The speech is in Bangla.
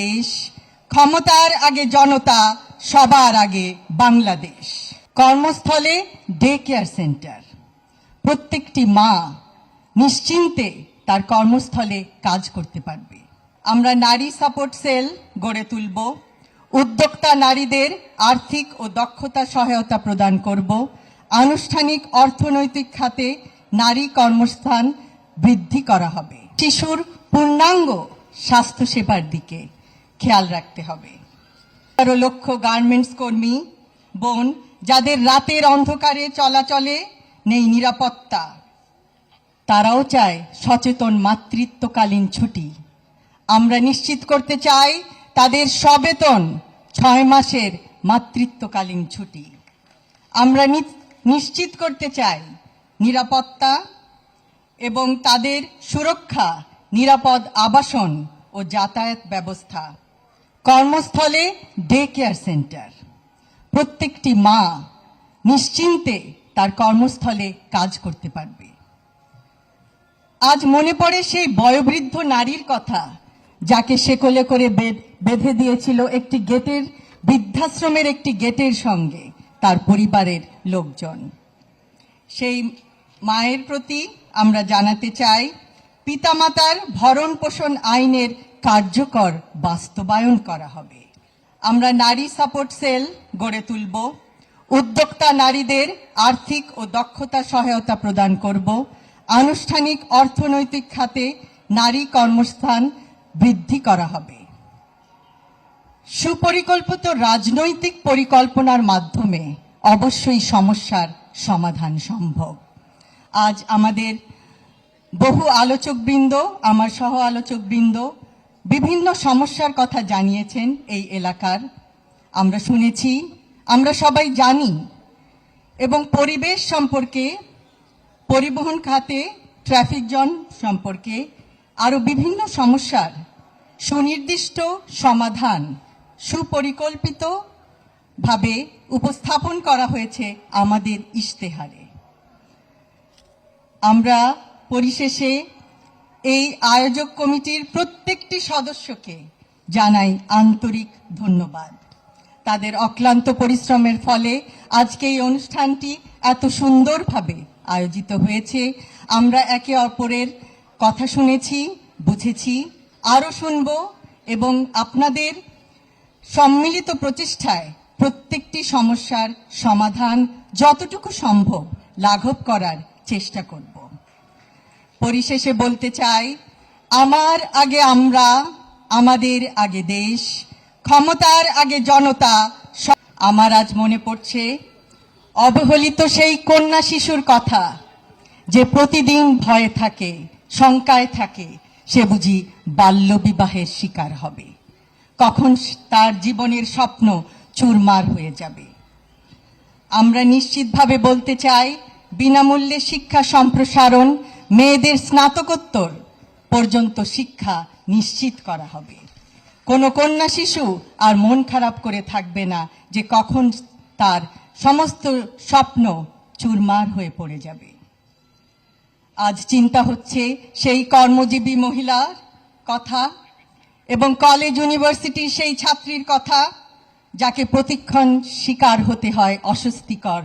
দেশ ক্ষমতার আগে জনতা, সবার আগে বাংলাদেশ। কর্মস্থলে ডে কেয়ার সেন্টার প্রত্যেকটি মা নিশ্চিন্তে তার কর্মস্থলে কাজ করতে পারবে। আমরা নারী সাপোর্ট সেল গড়ে তুলব। উদ্যোক্তা নারীদের আর্থিক ও দক্ষতা সহায়তা প্রদান করব। আনুষ্ঠানিক অর্থনৈতিক খাতে নারী কর্মস্থান বৃদ্ধি করা হবে। শিশুর পূর্ণাঙ্গ স্বাস্থ্যসেবার দিকে খেয়াল রাখতে হবে। তেরো লক্ষ গার্মেন্টস কর্মী, বোন, যাদের রাতের অন্ধকারে চলাচলে নেই নিরাপত্তা, তারাও চায় সচেতন মাতৃত্বকালীন ছুটি। আমরা নিশ্চিত করতে চাই তাদের সবেতন ছয় মাসের মাতৃত্বকালীন ছুটি। আমরা নিশ্চিত করতে চাই নিরাপত্তা এবং তাদের সুরক্ষা, নিরাপদ আবাসন ও যাতায়াত ব্যবস্থা। কর্মস্থলে ডে কেয়ার সেন্টার প্রত্যেকটি মা নিশ্চিন্তে তার কর্মস্থলে কাজ করতে পারবে। আজ মনে পড়ে সেই বয়োবৃদ্ধ নারীর কথা, যাকে সেকলে করে বেঁধে দিয়েছিল একটি গেটের, বৃদ্ধাশ্রমের একটি গেটের সঙ্গে তার পরিবারের লোকজন। সেই মায়ের প্রতি আমরা জানাতে চাই, পিতামাতার ভরণ পোষণ আইনের কার্যকর বাস্তবায়ন করা হবে। আমরা নারী সাপোর্ট সেল গড়ে তুলব। উদ্যোক্তা নারীদের আর্থিক ও দক্ষতা সহায়তা প্রদান করব। আনুষ্ঠানিক অর্থনৈতিক খাতে নারী কর্মস্থান বৃদ্ধি করা হবে। সুপরিকল্পিত রাজনৈতিক পরিকল্পনার মাধ্যমে অবশ্যই সমস্যার সমাধান সম্ভব। আজ আমাদের বহু আলোচকবৃন্দ, আমার সহ আলোচকবৃন্দ বিভিন্ন সমস্যার কথা জানিয়েছেন এই এলাকার। আমরা শুনেছি, আমরা সবাই জানি এবং পরিবেশ সম্পর্কে, পরিবহন খাতে ট্রাফিক জন সম্পর্কে আরও বিভিন্ন সমস্যার সুনির্দিষ্ট সমাধান সুপরিকল্পিত ভাবে উপস্থাপন করা হয়েছে আমাদের ইশতেহারে। আমরা পরিশেষে এই আয়োজক কমিটির প্রত্যেকটি সদস্যকে জানাই আন্তরিক ধন্যবাদ। তাদের অক্লান্ত পরিশ্রমের ফলে আজকে এই অনুষ্ঠানটি এত সুন্দরভাবে আয়োজিত হয়েছে। আমরা একে অপরের কথা শুনেছি, বুঝেছি, আরও শুনব এবং আপনাদের সম্মিলিত প্রচেষ্টায় প্রত্যেকটি সমস্যার সমাধান যতটুকু সম্ভব লাঘব করার চেষ্টা করব। পরিশেষে বলতে চাই, আমার আগে আমরা, আমাদের আগে দেশ, ক্ষমতার আগে জনতা আমার আজ মনে পড়ছে। অবহেলিত সেই কন্যা শিশুর কথা যে প্রতিদিন ভয়ে থাকে, শঙ্কায় থাকে, সে বুঝি বাল্যবিবাহের শিকার হবে। কখন তার জীবনের স্বপ্ন চুরমার হয়ে যাবে। আমরা নিশ্চিতভাবে বলতে চাই, বিনামূল্যে শিক্ষা সম্প্রসারণ মেয়েদের স্নাতকোত্তর পর্যন্ত শিক্ষা নিশ্চিত করা হবে। কোনো কন্যা শিশু আর মন খারাপ করে থাকবে না যে কখন তার সমস্ত স্বপ্ন চুরমার হয়ে পড়ে যাবে। আজ চিন্তা হচ্ছে সেই কর্মজীবী মহিলার কথা এবং কলেজ, ইউনিভার্সিটির সেই ছাত্রীর কথা যাকে প্রতিক্ষণ শিকার হতে হয় অস্বস্তিকর